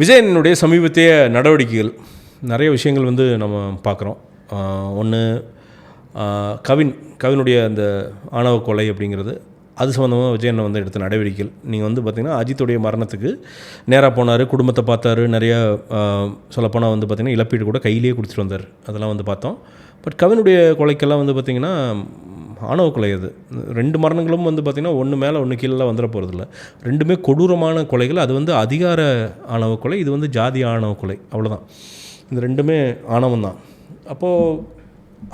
விஜயனுடைய சமீபத்திய நடவடிக்கைகள். நிறைய விஷயங்கள் வந்து நம்ம பார்க்குறோம். ஒன்று கவின் கவினுடைய அந்த ஆணவ கொலை அப்படிங்கிறது அது சம்மந்தமாக விஜயனை வந்து எடுத்த நடவடிக்கைகள். நீங்கள் வந்து பார்த்திங்கன்னா அஜித்துடைய மரணத்துக்கு நேராக போனார் குடும்பத்தை பார்த்தாரு நிறைய சொல்லப்போனால் வந்து பார்த்திங்கன்னா இழப்பீடு கூட கையிலேயே கொடுத்துட்டு வந்தார். அதெல்லாம் வந்து பார்த்தோம். பட் கவினுடைய கொலைக்கெல்லாம் வந்து பார்த்திங்கன்னா ஆணவ கொலை அது. ரெண்டு மரணங்களும் வந்து பார்த்திங்கன்னா ஒன்று மேலே ஒன்று கீழே வந்துட போகிறதில்ல ரெண்டுமே கொடூரமான கொலைகள். அது வந்து அதிகார ஆணவ கொலை இது வந்து ஜாதி ஆணவ கொலை அவ்வளோதான் இந்த ரெண்டுமே ஆணவம் தான் அப்போது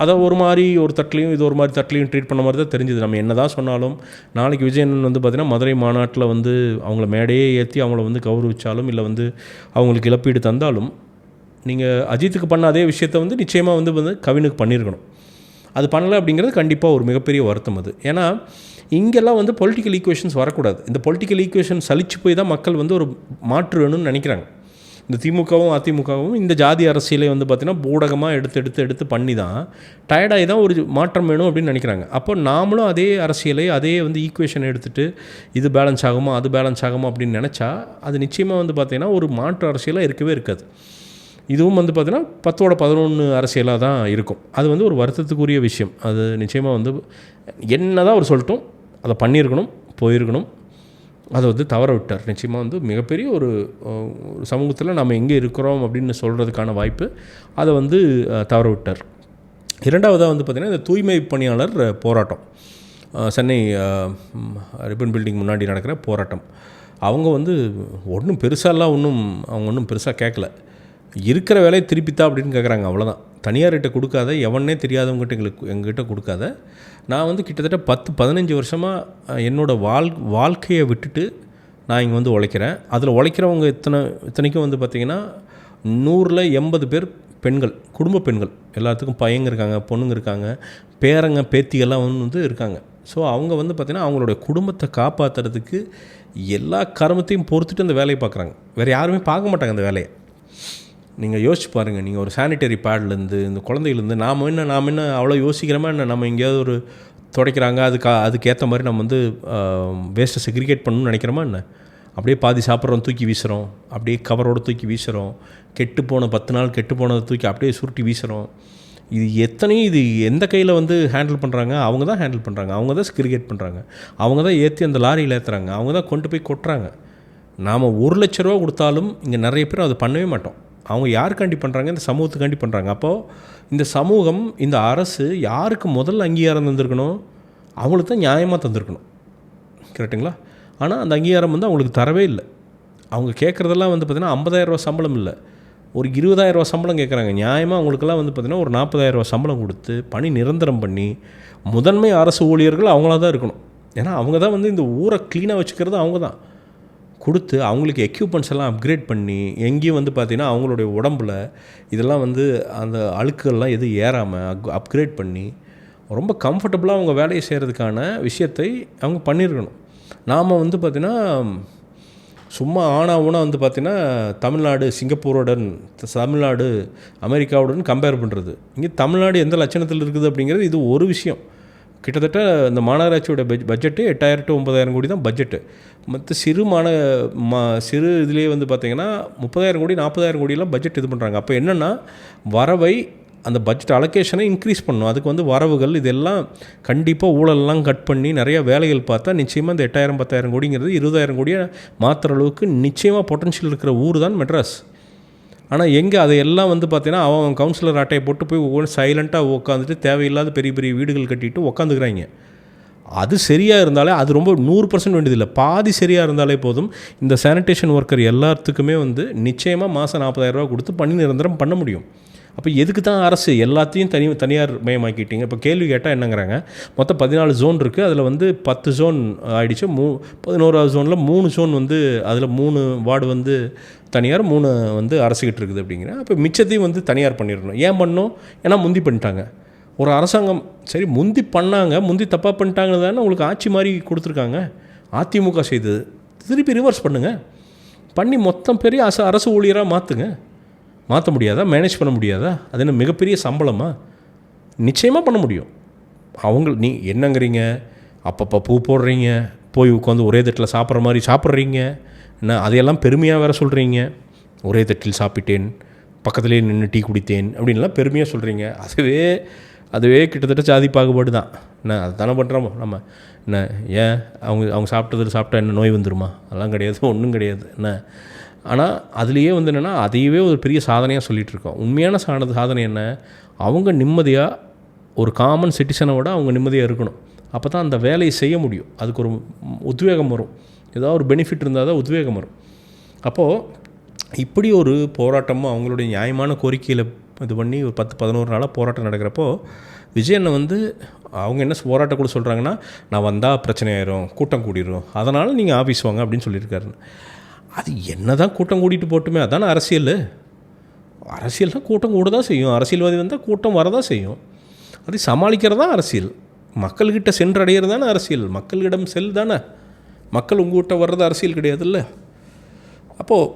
அதை ஒரு மாதிரி ஒரு தட்டிலையும் இது ஒரு மாதிரி தட்டிலையும் ட்ரீட் பண்ண மாதிரி தான் தெரிஞ்சுது. நம்ம என்ன தான் சொன்னாலும் நாளைக்கு விஜயன் வந்து பார்த்திங்கன்னா மதுரை மாநாட்டில் வந்து அவங்கள மேடையே ஏற்றி அவங்கள வந்து கௌரவிச்சாலும் இல்லை வந்து அவங்களுக்கு இழப்பீடு தந்தாலும் நீங்கள் அஜித்துக்கு பண்ண அதே விஷயத்த வந்து நிச்சயமாக வந்து வந்து கவினுக்கு பண்ணியிருக்கணும். அது பண்ணலை அப்படிங்கிறது கண்டிப்பாக ஒரு மிகப்பெரிய வருத்தம் அது. ஏன்னா இங்கெல்லாம் வந்து பொலிட்டிக்கல் ஈக்குவேஷன்ஸ் வரக்கூடாது. இந்த பொலிட்டிக்கல் ஈக்குவேஷன் சலிச்சு போய் தான் மக்கள் வந்து ஒரு மாற்று வேணும்னு நினைக்கிறாங்க. இந்த திமுகவும் அதிமுகவும் இந்த ஜாதி அரசியலை வந்து பார்த்திங்கன்னா ஊடகமாக எடுத்து எடுத்து எடுத்து பண்ணி தான் டயர்டாகி தான் ஒரு மாற்றம் வேணும் அப்படின்னு நினைக்கிறாங்க. அப்போ நாமளும் அதே அரசியலை அதே வந்து ஈக்குவேஷன் எடுத்துகிட்டு இது பேலன்ஸ் ஆகுமா அது பேலன்ஸ் ஆகுமா அப்படின்னு நினச்சா அது நிச்சயமாக வந்து பார்த்திங்கன்னா ஒரு மாற்று அரசியலாக இருக்கவே இருக்காது. இதுவும் வந்து பார்த்திங்கன்னா பத்தோட பதினொன்று அரசியலாக தான் இருக்கும். அது வந்து ஒரு வருத்தத்துக்குரிய விஷயம். அது நிச்சயமாக வந்து என்ன தான் அவர் சொல்லிட்டோம் அதை பண்ணியிருக்கணும் போயிருக்கணும். அதை வந்து தவற விட்டார். நிச்சயமாக வந்து மிகப்பெரிய ஒரு சமூகத்தில் நம்ம எங்கே இருக்கிறோம் அப்படின்னு சொல்கிறதுக்கான வாய்ப்பு அதை வந்து தவற விட்டார். இரண்டாவதாக வந்து பார்த்திங்கன்னா இந்த தூய்மை பணியாளர் போராட்டம். சென்னை ரிப்பன் பில்டிங் முன்னாடி நடக்கிற போராட்டம். அவங்க வந்து ஒன்றும் பெருசாலாம் ஒன்றும் அவங்க ஒன்றும் பெருசாக கேட்கல இருக்கிற வேலையை திருப்பித்தா அப்படின்னு கேட்குறாங்க அவ்வளோதான் தனியார்கிட்ட கொடுக்காத எவனே தெரியாதவங்ககிட்ட எங்களுக்கு எங்ககிட்ட கொடுக்காத. நான் வந்து கிட்டத்தட்ட பத்து பதினஞ்சு வருஷமாக என்னோடய வாழ் வாழ்க்கையை விட்டுட்டு நான் இங்கே வந்து உழைக்கிறேன். அதில் உழைக்கிறவங்க இத்தனை இத்தனைக்கும் வந்து பார்த்திங்கன்னா நூறில் எண்பது பேர் பெண்கள் குடும்ப பெண்கள். எல்லாத்துக்கும் பையங்க இருக்காங்க பொண்ணுங்க இருக்காங்க பேரங்க பேத்திகள்லாம் வந்து இருக்காங்க. ஸோ அவங்க வந்து பார்த்திங்கன்னா அவங்களுடைய குடும்பத்தை காப்பாற்றுறதுக்கு எல்லா கருமத்தையும் பொறுத்துட்டு அந்த வேலையை பார்க்குறாங்க வேறு யாருமே பார்க்க மாட்டாங்க அந்த வேலையை. நீங்கள் யோசிச்சு பாருங்கள் நீங்கள் ஒரு சானிட்டரி பேட்லேருந்து இந்த குழந்தையிலேருந்து நாம் என்ன நாம் என்ன அவ்வளோ யோசிக்கிறோமா என்ன? நம்ம எங்கேயாவது ஒரு துடைக்கிறாங்க அதுக்கு அதுக்கேற்ற மாதிரி நம்ம வந்து வேஸ்ட்டை செக்ரிகேட் பண்ணணும்னு நினைக்கிறோமா என்ன? அப்படியே பாதி சாப்பிட்றோம் தூக்கி வீசுகிறோம் அப்படியே கவரோடு தூக்கி வீசுகிறோம் கெட்டு போன பத்து நாள் கெட்டு போனதை தூக்கி அப்படியே சுருட்டி வீசுகிறோம் இது எத்தனையும் இது எந்த கையில் வந்து ஹேண்டில் பண்ணுறாங்க அவங்க தான் ஹேண்டில் பண்ணுறாங்க அவங்க தான் ஸ்கிரிகேட் பண்ணுறாங்க அவங்க தான் ஏற்றி அந்த லாரியில் ஏற்றுறாங்க அவங்க தான் கொண்டு போய் கொட்டுறாங்க. நாம் ஒரு லட்ச ரூபா கொடுத்தாலும் இங்கே நிறைய பேர் அதை பண்ணவே மாட்டோம். அவங்க யாருக்காண்டி பண்ணுறாங்க இந்த சமூகத்துக்காண்டி பண்ணுறாங்க அப்போது இந்த சமூகம் இந்த அரசு யாருக்கு முதல்ல அங்கீகாரம் தந்திருக்கணும்? அவங்களுக்கு தான் நியாயமாக தந்திருக்கணும். கரெக்டுங்களா ஆனால் அந்த அங்கீகாரம் வந்து அவங்களுக்கு தரவே இல்லை. அவங்க கேட்குறதெல்லாம் வந்து பார்த்திங்கன்னா ஐம்பதாயிரரூவா சம்பளம் இல்லை. ஒரு இருபதாயிரரூவா சம்பளம் கேட்குறாங்க. நியாயமாக அவங்களுக்கெல்லாம் வந்து பார்த்திங்கன்னா ஒரு நாற்பதாயிரரூவா சம்பளம் கொடுத்து பணி நிரந்தரம் பண்ணி முதன்மை அரசு ஊழியர்கள் அவங்களா தான் இருக்கணும். ஏன்னா அவங்க தான் வந்து இந்த ஊரை க்ளீனாக வச்சுக்கிறது அவங்க தான். கொடுத்து அவங்களுக்கு எக்யூப்மெண்ட்ஸ் எல்லாம் அப்கிரேட் பண்ணி எங்கேயும் வந்து பார்த்திங்கன்னா அவங்களுடைய உடம்பில் இதெல்லாம் வந்து அந்த அழுக்குகள்லாம் எதுவும் ஏறாமல் அக் அப்கிரேட் பண்ணி ரொம்ப கம்ஃபர்டபுளாக அவங்க வேலையை செய்கிறதுக்கான விஷயத்தை அவங்க பண்ணியிருக்கணும். நாம் வந்து பார்த்திங்கன்னா சும்மா ஆனா ஊனா வந்து பார்த்திங்கன்னா தமிழ்நாடு சிங்கப்பூருடன் தமிழ்நாடு அமெரிக்காவுடன் கம்பேர் பண்ணுறது இங்கே தமிழ்நாடு எந்த லட்சணத்தில் இருக்குது அப்படிங்கிறது இது ஒரு விஷயம். கிட்டத்தட்ட இந்த மாநகராட்சியோட பட்ஜ் பட்ஜெட்டு எட்டாயிரம் டு ஒம்பதாயிரம் கோடி தான் பட்ஜெட்டு. மற்ற சிறு மாண மா சிறு இதுலேயே வந்து பார்த்திங்கன்னா முப்பதாயிரம் கோடி நாற்பதாயிரம் கோடியெல்லாம் பட்ஜெட் இது பண்ணுறாங்க அப்போ என்னென்னா வரவை அந்த பட்ஜெட் அலோகேஷனை இன்க்ரீஸ் பண்ணணும். அதுக்கு வந்து வரவுகள் இதெல்லாம் கண்டிப்பாக ஊழலெல்லாம் கட் பண்ணி நிறைய வேலைகள் பார்த்தா நிச்சயமாக இந்த எட்டாயிரம் பத்தாயிரம் கோடிங்கிறது இருபதாயிரம் கோடியை மாற்றுற அளவுக்கு நிச்சயமாக பொட்டன்ஷியல் இருக்கிற ஊர் தான் மெட்ராஸ். ஆனால் எங்கே அதையெல்லாம் வந்து பார்த்தீங்கன்னா அவன் கவுன்சிலர் அட்டையை போட்டு போய் ஒவ்வொரு சைலண்ட்டாக உட்காந்துட்டு தேவையில்லாத பெரிய பெரிய வீடுகள் கட்டிட்டு உட்காந்துக்கிறாங்க அது சரியாக இருந்தாலே அது ரொம்ப நூறு பர்சன்ட் வேண்டியதில்லை. பாதி சரியாக இருந்தாலே போதும். இந்த சானிடேஷன் ஒர்க்கர் எல்லாத்துக்குமே வந்து நிச்சயமாக மாதம் நாற்பதாயிரரூவா கொடுத்து பணி நிரந்தரம் பண்ண முடியும். அப்போ எதுக்கு தான் அரசு எல்லாத்தையும் தனி தனியார் மயமாக்கிட்டீங்க? இப்போ கேள்வி கேட்டால் என்னங்கிறாங்க? மொத்தம் பதினாலு ஜோன் இருக்குது அதில் வந்து பத்து ஜோன் ஆகிடுச்சு மூ பதினோராவது ஜோனில் மூணு ஜோன் வந்து அதில் மூணு வார்டு வந்து தனியார் மூணு வந்து அரசுக்கிட்டு இருக்குது அப்படிங்கிற. அப்போ மிச்சத்தையும் வந்து தனியார் பண்ணிடணும். ஏன் பண்ணோம் ஏன்னா முந்தி பண்ணிட்டாங்க. ஒரு அரசாங்கம் சரி முந்தி பண்ணாங்க. முந்தி தப்பாக பண்ணிட்டாங்க தானே உங்களுக்கு ஆட்சி மாதிரி கொடுத்துருக்காங்க. அதிமுக செய்தது. திருப்பி ரிவர்ஸ் பண்ணுங்கள் பண்ணி மொத்தம் பெரிய அரசு அரசு ஊழியராக மாற்றுங்க மாற்ற முடியாதா? மேனேஜ் பண்ண முடியாதா? அது என்ன மிகப்பெரிய சம்பளமா? நிச்சயமாக பண்ண முடியும். அவங்க நீ என்னங்கிறீங்க? அப்பப்போ பூ போடுறீங்க. போய் உட்காந்து ஒரே தட்டில் சாப்பிட்ற மாதிரி சாப்பிட்றீங்க. என்ன அதையெல்லாம் பெருமையாக வேறு சொல்கிறீங்க ஒரே தட்டில் சாப்பிட்டேன். பக்கத்துலேயே நின்று டீ குடித்தேன். அப்படின்லாம் பெருமையாக சொல்கிறீங்க அதுவே அதுவே கிட்டத்தட்ட சாதி பாகுபாடு தான். என்ன அது தானே பண்ணுறோம் நம்ம என்ன ஏன்? அவங்க அவங்க சாப்பிட்டதில் சாப்பிட்டா என்ன நோய் வந்துருமா? அதெல்லாம் கிடையாது ஒன்றும் கிடையாது. என்ன ஆனால் அதுலேயே வந்து என்னென்னா அதையவே ஒரு பெரிய சாதனையாக சொல்லிகிட்டு இருக்கோம். உண்மையான சாதனை சாதனை என்ன? அவங்க நிம்மதியாக ஒரு காமன் சிட்டிசனை விட அவங்க நிம்மதியாக இருக்கணும். அப்போ தான் அந்த வேலையை செய்ய முடியும். அதுக்கு ஒரு உத்வேகம் வரும். ஏதாவது ஒரு பெனிஃபிட் இருந்தால் தான் உத்வேகம் வரும். அப்போது இப்படி ஒரு போராட்டமும் அவங்களுடைய நியாயமான கோரிக்கையில் இது பண்ணி ஒரு பத்து பதினோரு நாளாக போராட்டம் நடக்கிறப்போ விஜயனை வந்து அவங்க என்ன போராட்டம் கூட சொல்கிறாங்கன்னா நான் வந்தால் பிரச்சனை ஆயிரும் கூட்டம் கூடிரும். அதனால் நீங்கள் ஆஃபீஸ் வாங்க அப்படின்னு சொல்லியிருக்காரு அது என்ன தான் கூட்டம் கூட்டிகிட்டு போட்டுமே அதானே அரசியல்? அரசியல்னால் கூட்டம் கூட தான் செய்யும். அரசியல்வாதி வந்தால் கூட்டம் வரதான் செய்யும். அது சமாளிக்கிறது தான் அரசியல்? மக்கள்கிட்ட சென்றடைகிறது தானே அரசியல்? மக்களிடம் செல் தானே மக்கள் உங்கள்கிட்ட வர்றது அரசியல் கிடையாதுல்ல? அப்போது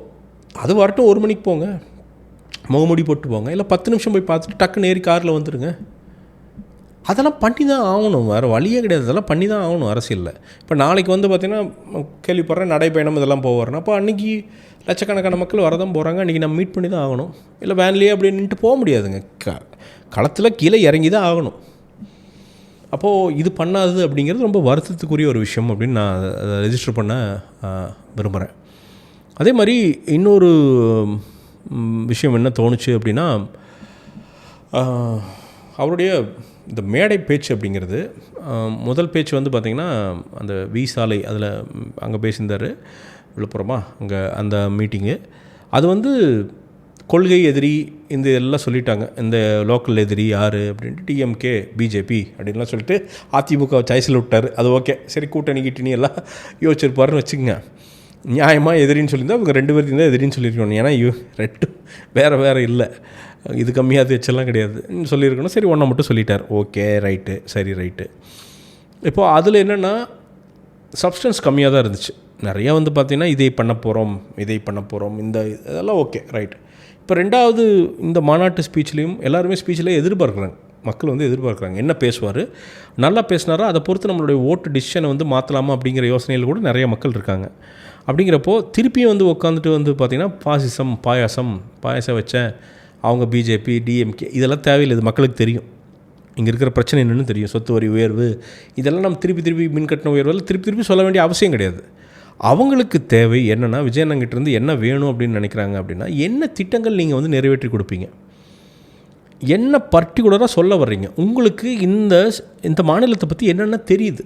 அது வரட்டும் ஒரு மணிக்கு போங்க. முகமூடி போட்டு போங்க. இல்லை பத்து நிமிஷம் போய் பார்த்துட்டு டக்குன்னு ஏறி காரில் வந்துடுங்க அதெல்லாம் பண்ணி தான் ஆகணும். வேறு வழியே கிடையாது. அதெல்லாம் பண்ணி தான் ஆகணும் அரசியலில். இப்போ நாளைக்கு வந்து பார்த்திங்கன்னா கேள்விப்படுறேன் நடைப்பயணம் இதெல்லாம் போகிறேன் அப்போ அன்றைக்கி லட்சக்கணக்கான மக்கள் வரதான் போகிறாங்க அன்றைக்கி நம்ம மீட் பண்ணி தான் ஆகணும். இல்லை வேன்லேயே அப்படி நின்றுட்டு போக முடியாதுங்க. க களத்தில் கீழே இறங்கி தான் ஆகணும். அப்போது இது பண்ணாது அப்படிங்கிறது ரொம்ப வருத்தத்துக்குரிய ஒரு விஷயம் அப்படின்னு நான் அதை ரெஜிஸ்டர் பண்ண விரும்புகிறேன் அதே மாதிரி இன்னொரு விஷயம் என்ன தோணுச்சு அப்படின்னா அவருடைய இந்த மேடை பேச்சு அப்படிங்கிறது முதல் பேச்சு வந்து பார்த்திங்கன்னா அந்த வி சாலை அதில் அங்கே பேசியிருந்தார். விழுப்புரமா? அங்கே அந்த மீட்டிங்கு அது வந்து கொள்கை எதிரி இந்த எல்லாம் சொல்லிட்டாங்க. இந்த லோக்கல் எதிரி யார் அப்படின்ட்டு டிஎம்கே பிஜேபி அப்படின்லாம் சொல்லிட்டு அதிமுக சாய்ஸில் விட்டார். அது ஓகே. சரி கூட்டணி கிட்டணி எல்லாம் யோசிச்சிருப்பாருன்னு வச்சுக்கோங்க. நியாயமாக எதிரின்னு சொல்லியிருந்தா அவங்க ரெண்டு பேர்த்தையும் தான் எதிரின்னு சொல்லியிருக்கணும். ஏன்னா ஐயோ ரெட்டு வேறு வேறு இல்லை. இது கம்மியாக வச்செல்லாம் கிடையாது. சொல்லியிருக்கணும். சரி ஒன்றை மட்டும் சொல்லிட்டார். ஓகே ரைட்டு சரி ரைட்டு. இப்போது அதில் என்னென்னா சப்ஸ்டன்ஸ் கம்மியாக தான் இருந்துச்சு. நிறையா வந்து பார்த்திங்கன்னா இதை பண்ண போகிறோம் இதை பண்ண போகிறோம் இந்த இதெல்லாம் ஓகே ரைட் இப்போ ரெண்டாவது இந்த மாநாட்டு ஸ்பீச்லேயும் எல்லாருமே ஸ்பீச்சில் எதிர்பார்க்குறாங்க. மக்கள் வந்து எதிர்பார்க்குறாங்க. என்ன பேசுவார்? நல்லா பேசினாரோ? அதை பொறுத்து நம்மளுடைய ஓட்டு டிசிஷனை வந்து மாற்றலாமா அப்படிங்கிற யோசனையில் கூட நிறைய மக்கள் இருக்காங்க. அப்படிங்கிறப்போ திருப்பியும் வந்து உட்காந்துட்டு வந்து பார்த்திங்கன்னா பாசிசம் பாயாசம் பாயாசம் வச்சேன் அவங்க பிஜேபி டிஎம்கே இதெல்லாம் தேவையில்லை இது மக்களுக்கு தெரியும். இங்கே இருக்கிற பிரச்சனை என்னென்னு தெரியும். சொத்து வரி உயர்வு இதெல்லாம் நம்ம திருப்பி திருப்பி மின் கட்டண உயர்வு திருப்பி திருப்பி சொல்ல வேண்டிய அவசியம் கிடையாது. அவங்களுக்கு தேவை என்னென்னா விஜயநங்கிட்டேருந்து என்ன வேணும் அப்படின்னு நினைக்கிறாங்க அப்படின்னா என்ன திட்டங்கள் நீங்கள் வந்து நிறைவேற்றி கொடுப்பீங்க? என்ன பர்டிகுலராக சொல்ல வர்றீங்க? உங்களுக்கு இந்த இந்த மாநிலத்தை பற்றி என்னென்ன தெரியுது?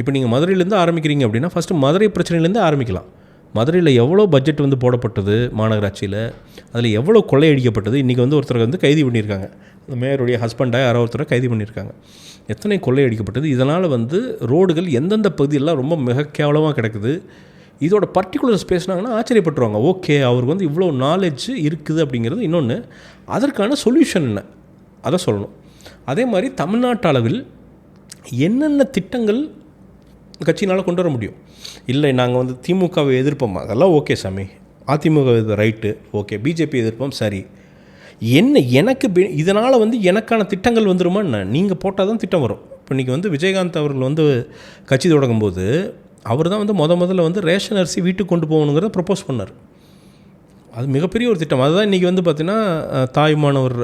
இப்போ நீங்கள் மதுரையிலேருந்து ஆரம்பிக்கிறீங்க அப்படின்னா ஃபஸ்ட்டு மதுரை பிரச்சனையிலேருந்து ஆரம்பிக்கலாம். மதுரையில் எவ்வளோ பட்ஜெட் வந்து போடப்பட்டது மாநகராட்சியில்? அதில் எவ்வளோ கொள்ளையடிக்கப்பட்டது இன்றைக்கி வந்து ஒருத்தர் வந்து கைது பண்ணியிருக்காங்க. அந்த மேயருடைய ஹஸ்பண்டாக யாரோ ஒருத்தரை கைது பண்ணியிருக்காங்க. எத்தனை கொள்ளையடிக்கப்பட்டது இதனால் வந்து ரோடுகள் எந்தெந்த பகுதியெல்லாம் ரொம்ப மிக கேவலமாக கிடக்குது. இதோட பர்டிகுலர் பேசுனாங்கன்னா ஆச்சரியப்பட்டுருவாங்க. ஓகே அவருக்கு வந்து இவ்வளோ நாலேஜ் இருக்குது அப்படிங்கிறது இன்னொன்று அதற்கான சொல்யூஷன் என்ன? அதை சொல்லணும். அதே மாதிரி தமிழ்நாட்டு அளவில் என்னென்ன திட்டங்கள் கட்சினால் கொண்டு வர முடியும். இல்லை நாங்கள் வந்து திமுகவை எதிர்ப்போம்? அதெல்லாம் ஓகே சாமி. AIADMK right okay. பிஜேபி எதிர்ப்போம் சரி. என்ன எனக்கு இதனால் வந்து எனக்கான திட்டங்கள் வந்துருமா என்ன? நீங்கள் போட்டால் தான் திட்டம் வரும். இப்போ இன்றைக்கி வந்து விஜயகாந்த் அவர்கள் வந்து கட்சி தொடங்கும்போது அவர் தான் வந்து முத முதல்ல வந்து ரேஷன் அரிசி வீட்டுக்கு கொண்டு போகணுங்கிறத ப்ரப்போஸ் பண்ணார். அது மிகப்பெரிய ஒரு திட்டம். அதுதான் இன்றைக்கி வந்து பார்த்திங்கன்னா தாய்மானவர்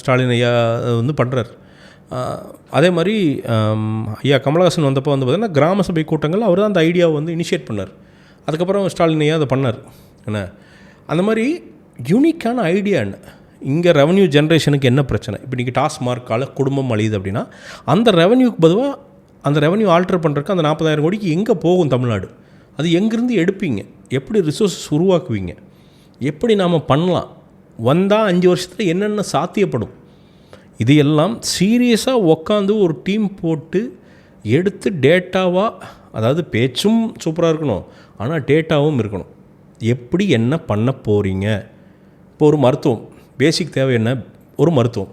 ஸ்டாலின் ஐயா வந்து பண்ணுறார் அதே மாதிரி ஐயா கமலஹாசன் வந்தப்போ வந்து பார்த்திங்கன்னா கிராம சபை கூட்டங்கள் அவர் தான் அந்த ஐடியாவை வந்து இனிஷியேட் பண்ணார். அதுக்கப்புறம் ஸ்டாலின் ஐயா அதை பண்ணார். என்ன? அந்த மாதிரி யூனிக்கான ஐடியா என்ன? இங்கே ரெவன்யூ ஜென்ரேஷனுக்கு என்ன பிரச்சனை? இப்போ நீங்கள் டாஸ்மார்க்கால் குடும்பம் அழியுது அப்படின்னா அந்த ரெவன்யூக்கு பொதுவாக அந்த ரெவன்யூ ஆல்டர் பண்ணுறதுக்கு அந்த நாற்பதாயிரம் கோடிக்கு எங்கே போகும் தமிழ்நாடு? அது எங்கேருந்து எடுப்பீங்க? எப்படி ரிசோர்ஸஸ் உருவாக்குவீங்க? எப்படி நாம் பண்ணலாம்? வந்தால் அஞ்சு வருஷத்தில் என்னென்ன சாத்தியப்படும்? இது எல்லாம் சீரியஸாக உக்காந்து ஒரு டீம் போட்டு எடுத்து டேட்டாவாக அதாவது பேச்சும் சூப்பராக இருக்கணும் ஆனால் டேட்டாவும் இருக்கணும். எப்படி என்ன பண்ண போகிறீங்க இப்போ ஒரு மருத்துவம் பேசிக் தேவை என்ன? ஒரு மருத்துவம்.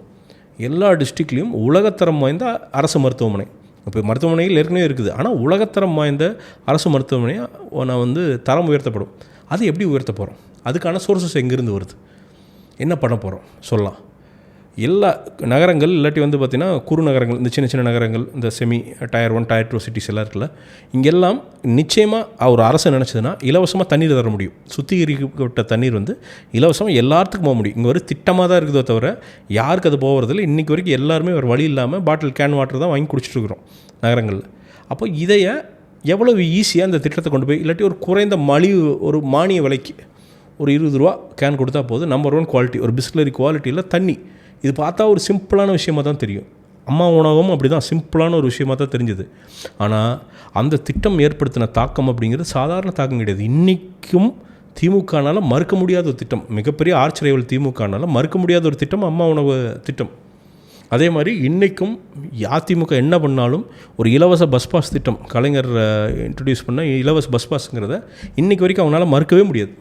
எல்லா டிஸ்ட்ரிக்ட்லேயும் உலகத்தரம் வாய்ந்த அரசு மருத்துவமனை. இப்போ மருத்துவமனைகள் ஏற்கனவே இருக்குது ஆனால் உலகத்தரம் வாய்ந்த அரசு மருத்துவமனையாக நான் வந்து தரம் உயர்த்தப்படும். அது எப்படி உயர்த்த போகிறோம் அதுக்கான சோர்ஸஸ் எங்கேருந்து வருது? என்ன பண்ண போகிறோம் சொல்லலாம். எல்லா நகரங்கள் இல்லாட்டி வந்து பார்த்திங்கன்னா குறு நகரங்கள் இந்த சின்ன சின்ன நகரங்கள் இந்த semi tier one tier two cities எல்லாம் இருக்குல்ல இங்கெல்லாம் நிச்சயமாக ஒரு அரசு நினச்சதுன்னா இலவசமாக தண்ணீர் தர முடியும். சுத்திகரிக்கப்பட்ட தண்ணீர் வந்து இலவசமாக எல்லாத்துக்கும் போக முடியும். இங்கே ஒரு திட்டமாக தான் இருக்குதோ தவிர யாருக்கு அது போகிறதில்ல இன்றைக்கி வரைக்கும் எல்லாருமே ஒரு வழி இல்லாமல் பாட்டில் கேன் வாட்டர் தான் வாங்கி குடிச்சிட்ருக்குறோம் நகரங்களில். அப்போ இதைய எவ்வளவு ஈஸியாக அந்த திட்டத்தை கொண்டு போய் இல்லாட்டி ஒரு குறைந்த மலிவு ஒரு மானிய விலைக்கு ஒரு இருபது ரூபா கேன் கொடுத்தா போதும். நம்பர் ஒன் குவாலிட்டி ஒரு பிஸ்லரி குவாலிட்டியில் தண்ணி. இது பார்த்தா ஒரு சிம்பிளான விஷயமாக தான் தெரியும். அம்மா உணவும் அப்படி தான் சிம்பிளான ஒரு விஷயமாக தான் தெரிஞ்சுது. ஆனால் அந்த திட்டம் ஏற்படுத்தின தாக்கம் அப்படிங்கிறது சாதாரண தாக்கம் கிடையாது. இன்றைக்கும் திமுகனால் மறுக்க முடியாத ஒரு திட்டம். மிகப்பெரிய ஆர்ச்சரியவல் திமுகனால் மறுக்க முடியாத ஒரு திட்டம் அம்மா உணவு திட்டம். அதே மாதிரி இன்றைக்கும் அதிமுக என்ன பண்ணாலும் ஒரு இலவச பஸ் பாஸ் திட்டம். கலைஞர் இன்ட்ரடியூஸ் பண்ண இலவச பஸ் பாஸுங்கிறத இன்றைக்கி வரைக்கும் அவங்களால மறுக்கவே முடியாது.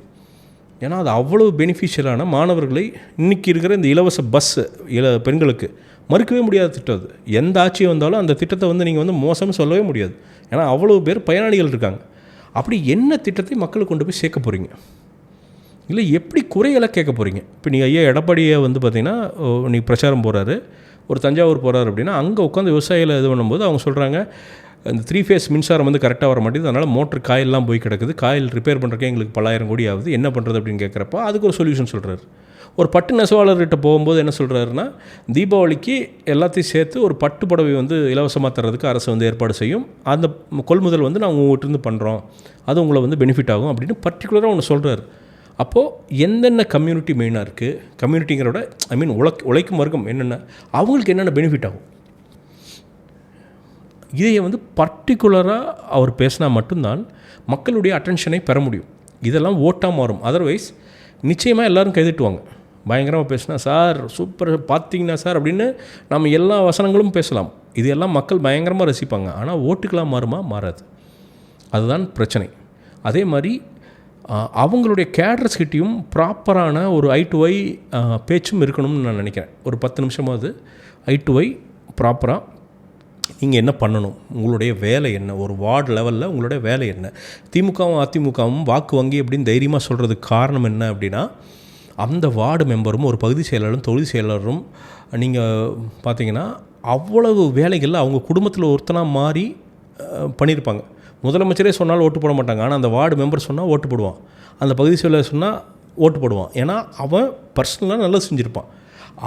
ஏன்னா அது அவ்வளோ பெனிஃபிஷியலான மாணவர்களை இன்றைக்கி இருக்கிற இந்த இலவச பஸ் இல பெண்களுக்கு மறுக்கவே முடியாத திட்டம் அது. எந்த ஆட்சி வந்தாலும் அந்த திட்டத்தை வந்து நீங்கள் வந்து மோசம்னு சொல்லவே முடியாது. ஏன்னா அவ்வளோ பேர் பயனாளிகள் இருக்காங்க. அப்படி என்ன திட்டத்தை மக்களுக்கு கொண்டு போய் சேர்க்க போகிறீங்க இல்லை எப்படி குறைகளை கேட்க போகிறீங்க இப்போ நீங்கள் ஐயா எடப்பாடியை வந்து பார்த்தீங்கன்னா நீ பிரச்சாரம் போகிறாரு ஒரு தஞ்சாவூர் போகிறாரு அப்படின்னா அங்கே உட்காந்து விவசாயிகளை இது பண்ணும்போது அவங்க சொல்கிறாங்க இந்த த்ரீ ஃபேஸ் மின்சாரம் வந்து கரெக்டாக வர மாட்டேங்குது. அதனால் மோட்ரு காயிலெலாம் போய் கிடக்குது. காயில் ரிப்பேர் பண்ணுறக்கே எங்களுக்கு பல்லாயிரம் கோடி ஆகுது. என்ன பண்ணுறது அப்படின்னு கேட்குறப்ப அதுக்கு ஒரு சொல்யூஷன் சொல்கிறாரு ஒரு பட்டு நெசவாளர்கிட்ட போகும்போது என்ன சொல்கிறாருன்னா தீபாவளிக்கு எல்லாத்தையும் சேர்த்து ஒரு பட்டு புடவை வந்து இலவசமாக தர்றதுக்கு அரசு வந்து ஏற்பாடு செய்யும். அந்த கொள்முதல் வந்து நாங்கள் உங்கள்கிட்ட பண்ணுறோம் அது உங்களை வந்து பெனிஃபிட் ஆகும் அப்படின்னு பர்டிகுலராக ஒன்று சொல்கிறாரு அப்போது எந்தென்ன கம்யூனிட்டி மெயினாக இருக்குது கம்யூனிட்டிங்கிறோட ஐ மீன் உழைக் உழைக்கும் வர்க்கம் என்னென்ன? அவங்களுக்கு என்னென்ன பெனிஃபிட் ஆகும்? இதையை வந்து பர்டிகுலராக அவர் பேசினா மட்டும்தான் மக்களுடைய அட்டென்ஷனை பெற முடியும். இதெல்லாம் ஓட்டாக மாறும். அதர்வைஸ் நிச்சயமாக எல்லோரும் கைதிட்டுவாங்க. பயங்கரமாக பேசினா சார் சூப்பர் பார்த்தீங்கன்னா சார் அப்படின்னு நம்ம எல்லா வசனங்களும் பேசலாம். இது எல்லாம் மக்கள் பயங்கரமாக ரசிப்பாங்க. ஆனால் ஓட்டுக்கெலாம் மாறுமா? மாறாது. அதுதான் பிரச்சனை. அதே மாதிரி அவங்களுடைய கேட்ரஸ்கிட்டையும் ப்ராப்பரான ஒரு ஐ டு ஒய் பேச்சும் இருக்கணும்னு நான் நினைக்கிறேன். ஒரு பத்து நிமிஷமாவது ஐ டு ஒய் ப்ராப்பராக நீங்கள் என்ன பண்ணணும்? உங்களுடைய வேலை என்ன? ஒரு வார்டு லெவலில் உங்களுடைய வேலை என்ன? திமுகவும் அதிமுகவும் வாக்கு வங்கி அப்படின்னு தைரியமாக சொல்கிறதுக்கு காரணம் என்ன அப்படின்னா அந்த வார்டு மெம்பரும் ஒரு பகுதி செயலாளரும் தொழில் செயலாளரும் நீங்கள் பார்த்தீங்கன்னா அவ்வளவு வேலைகளில் அவங்க குடும்பத்தில் ஒருத்தனாக மாறி பண்ணியிருப்பாங்க முதலமைச்சரே சொன்னாலும் ஓட்டு போட மாட்டாங்க. ஆனால் அந்த வார்டு மெம்பர் சொன்னால் ஓட்டு போடுவான். அந்த பகுதி செயலாளர் சொன்னால் ஓட்டு போடுவான். ஏன்னா அவன் பர்சனலாக நல்லா செஞ்சுருப்பான்.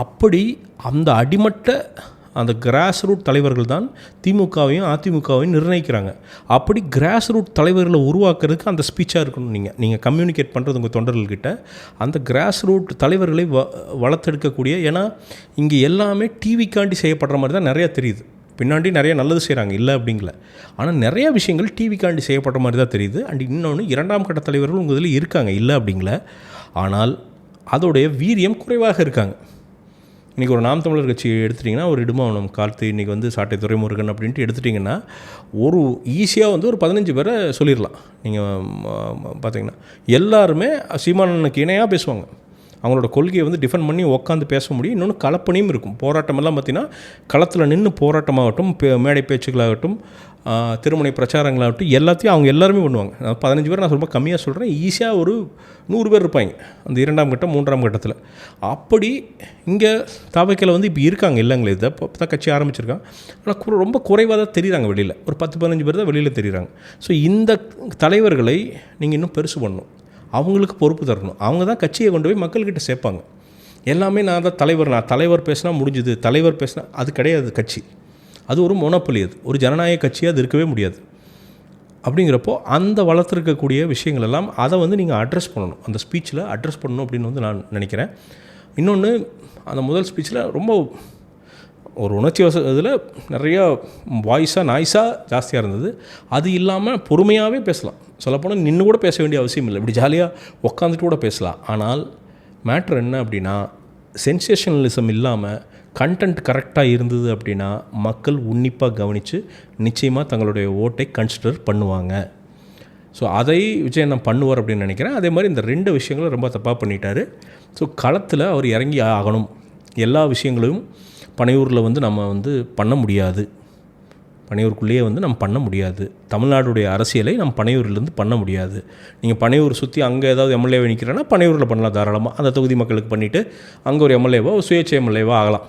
அப்படி அந்த அடிமட்ட அந்த கிராஸ் ரூட் தலைவர்கள் தான் திமுகவையும் அதிமுகவையும் நிர்ணயிக்கிறாங்க. அப்படி கிராஸ் ரூட் தலைவர்களை உருவாக்குறதுக்கு அந்த ஸ்பீச்சாக இருக்கணும். நீங்கள் நீங்கள் கம்யூனிகேட் பண்ணுறது உங்கள் தொண்டர்கள்கிட்ட. அந்த கிராஸ் ரூட் தலைவர்களை வ வளர்த்தெடுக்கக்கூடிய ஏன்னா இங்கே எல்லாமே டிவிக்காண்டி செய்யப்படுற மாதிரி தான் நிறையா தெரியுது. பின்னாடி நிறைய நல்லது செய்கிறாங்க இல்லை அப்படிங்கல. ஆனால் நிறையா விஷயங்கள் டிவிக்காண்டி செய்யப்பட்ட மாதிரி தான் தெரியுது. அண்ட் இன்னொன்று இரண்டாம் கட்ட தலைவர்கள் உங்கள் இதில் இருக்காங்க. இல்லை அப்படிங்கல. ஆனால் அதோடைய வீரியம் குறைவாக இருக்காங்க. இன்றைக்கி ஒரு நாம் தமிழர் கட்சி எடுத்துட்டிங்கன்னா ஒரு இடுமாவனம் கார்த்தி இன்றைக்கி வந்து சாட்டை துறைமுருகன் அப்படின்ட்டு எடுத்துட்டிங்கன்னா ஒரு ஈஸியாக வந்து ஒரு பதினஞ்சு பேரை சொல்லிடலாம். நீங்கள் பார்த்தீங்கன்னா எல்லாருமே சீமானனுக்கு இணையாக பேசுவாங்க. அவங்களோட கொள்கையை வந்து டிஃபெண்ட் பண்ணி உட்காந்து பேச முடியும். இன்னொன்று கலப்பணியும் இருக்கும். போராட்டமெல்லாம் பார்த்திங்கன்னா களத்தில் நின்று போராட்டமாகட்டும் மேடை பேச்சுக்களாகட்டும் திருமணை பிரச்சாரங்களாகட்டும் எல்லாத்தையும் அவங்க எல்லாருமே பண்ணுவாங்க. பதினஞ்சு பேர் நான் ரொம்ப கம்மியாக சொல்கிறேன் ஈஸியாக ஒரு நூறு பேர் இருப்பாங்க அந்த இரண்டாம் கட்டம் மூன்றாம் கட்டத்தில். அப்படி இங்கே தாவைக்கில் வந்து இப்போ இருக்காங்க இல்லைங்களே இதை இப்போ தான் கட்சி ஆரம்பிச்சிருக்காங்க. ஆனால் ரொம்ப குறைவாக தான் தெரியுறாங்க வெளியில். ஒரு பத்து பதினஞ்சு பேர் தான் வெளியில் தெரியுறாங்க. ஸோ இந்த தலைவர்களை நீங்கள் இன்னும் பெருசு பண்ணணும். அவங்களுக்கு பொறுப்பு தரணும். அவங்க தான் கட்சியை கொண்டு போய் மக்கள்கிட்ட சேர்ப்பாங்க. எல்லாமே நான் தான் தலைவர். நான் தலைவர் பேசினா முடிஞ்சுது. தலைவர் பேசினா அது கிடையாது கட்சி. அது ஒரு மொனப்பொலி அது. ஒரு ஜனநாயக கட்சியாக அது இருக்கவே முடியாது. அப்படிங்கிறப்போ அந்த வளர்த்துருக்கக்கூடிய விஷயங்கள் எல்லாம் அதை வந்து நீங்கள் அட்ரஸ் பண்ணணும். அந்த ஸ்பீச்சில் அட்ரஸ் பண்ணணும் அப்படின்னு வந்து நான் நினைக்கிறேன். இன்னொன்று அந்த முதல் ஸ்பீச்சில் ரொம்ப ஒரு உணர்ச்சி வச இதில் நிறையா வாய்ஸாக நாய்ஸாக ஜாஸ்தியாக இருந்தது. அது இல்லாமல் பொறுமையாகவே பேசலாம். சொல்லப்போனால் நின்று கூட பேச வேண்டிய அவசியம் இல்லை. இப்படி ஜாலியாக உக்காந்துட்டு கூட பேசலாம். ஆனால் மேட்ரு என்ன அப்படின்னா சென்சேஷனலிசம் இல்லாமல் கண்டென்ட் கரெக்டாக இருந்தது அப்படின்னா மக்கள் உன்னிப்பாக கவனித்து நிச்சயமாக தங்களுடைய ஓட்டை கன்சிடர் பண்ணுவாங்க. ஸோ அதை விஜய் நான் பண்ணுவார் அப்படின்னு நினைக்கிறேன். அதே மாதிரி இந்த ரெண்டு விஷயங்களும் ரொம்ப தப்பாக பண்ணிட்டார். ஸோ களத்தில் அவர் இறங்கி ஆகணும். எல்லா விஷயங்களையும் பனையூரில் வந்து நம்ம வந்து பண்ண முடியாது. பனையூருக்குள்ளேயே வந்து நம்ம பண்ண முடியாது. தமிழ்நாடுடைய அரசியலை நம்ம பனையூர்லேருந்து பண்ண முடியாது. நீங்கள் பனையூர் சுற்றி அங்கே ஏதாவது எம்எல்ஏவை நிற்கிறேன்னா பனையூரில் பண்ணலாம் தாராளமாக அந்த தொகுதி மக்களுக்கு பண்ணிவிட்டு அங்கே ஒரு எம்எல்ஏவோ சுயேட்சை எம்எல்ஏவோ ஆகலாம்.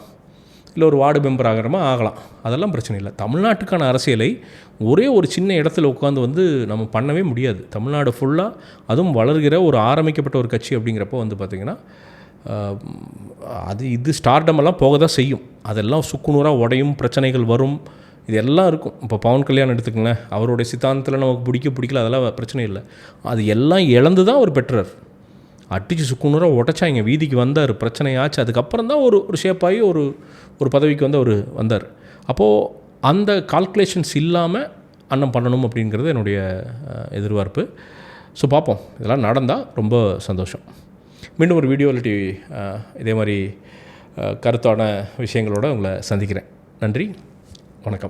இல்லை ஒரு வார்டு மெம்பர் ஆகிறமா ஆகலாம். அதெல்லாம் பிரச்சனை இல்லை. தமிழ்நாட்டுக்கான அரசியலை ஒரே ஒரு சின்ன இடத்துல உட்காந்து வந்து நம்ம பண்ணவே முடியாது. தமிழ்நாடு ஃபுல்லாக அதுவும் வளர்கிற ஒரு ஆரம்பிக்கப்பட்ட ஒரு கட்சி அப்படிங்கிறப்போ வந்து பார்த்திங்கன்னா அது இது ஸ்டார்டமெல்லாம் போக தான் செய்யும். அதெல்லாம் சுக்குநூறாக உடையும் பிரச்சனைகள் வரும். இது எல்லாம் இருக்கும். இப்போ பவன் கல்யாணம் எடுத்துக்கங்களேன். அவருடைய சித்தாந்தத்தில் நமக்கு பிடிக்க பிடிக்கல அதெல்லாம் பிரச்சனை இல்லை. அது எல்லாம் இழந்து தான் அவர் பெற்றார். அடிச்சு சுக்குநூறாக உடச்சா இங்கே வீதிக்கு வந்தார். பிரச்சனையாச்சு. அதுக்கப்புறம் தான் ஒரு ஒரு ஷேப்பாகி ஒரு ஒரு பதவிக்கு வந்து அவர் வந்தார். அப்போது அந்த கால்குலேஷன்ஸ் இல்லாமல் அண்ணன் பண்ணணும் அப்படிங்கிறது என்னுடைய எதிர்பார்ப்பு. ஸோ பார்ப்போம். இதெல்லாம் நடந்தால் ரொம்ப சந்தோஷம். மீண்டும் ஒரு வீடியோ இல்லாட்டி இதே மாதிரி கருத்தான விஷயங்களோட உங்களை சந்திக்கிறேன். நன்றி வணக்கம்.